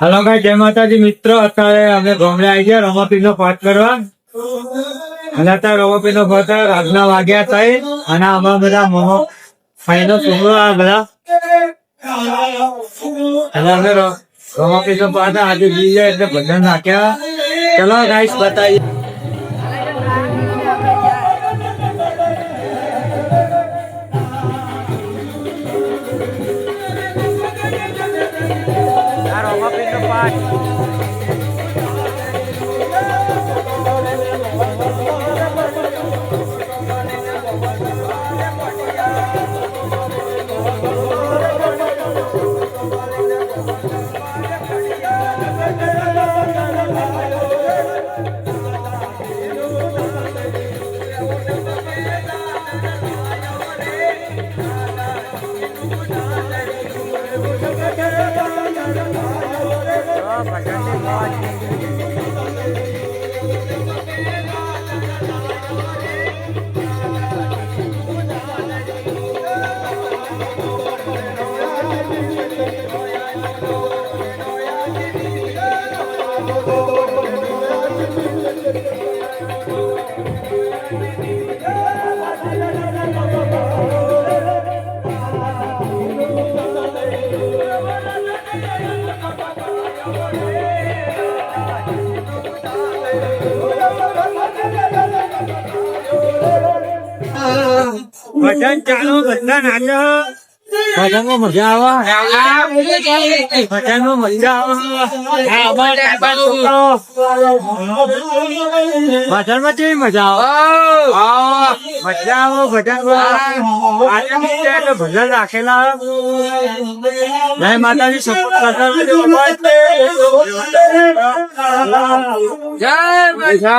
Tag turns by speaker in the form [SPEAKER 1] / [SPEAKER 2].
[SPEAKER 1] Hello ભાઈ જય માતાજી. મિત્રો, અત્યારે અમે ગામડે આવી ગયા રમોપી નો પાઠ કરવા. અને અત્યારે રમોપી નો પાઠ રાતના વાગ્યા થાય અને આમાં બધા મોમો, ફાઈનો છોકરો આ બધા. અને અમે રમોપી નો પાઠ આજે જાય એટલે ભજન નાખ્યા ચલો ગાઈસ, બતાવીએ. Bye. Thank રમોપી નો પાઠ ભજન ચાલો બધા નાચો. ભજનમાં મજા આવે? ભજનમાં મજા આવે? છોકરો. ભજનમાં કેવી મજા આવે? મજા આવે એટલે ભજન રાખેલા જય માતાજી સપોર્ટ કરતા. જય જય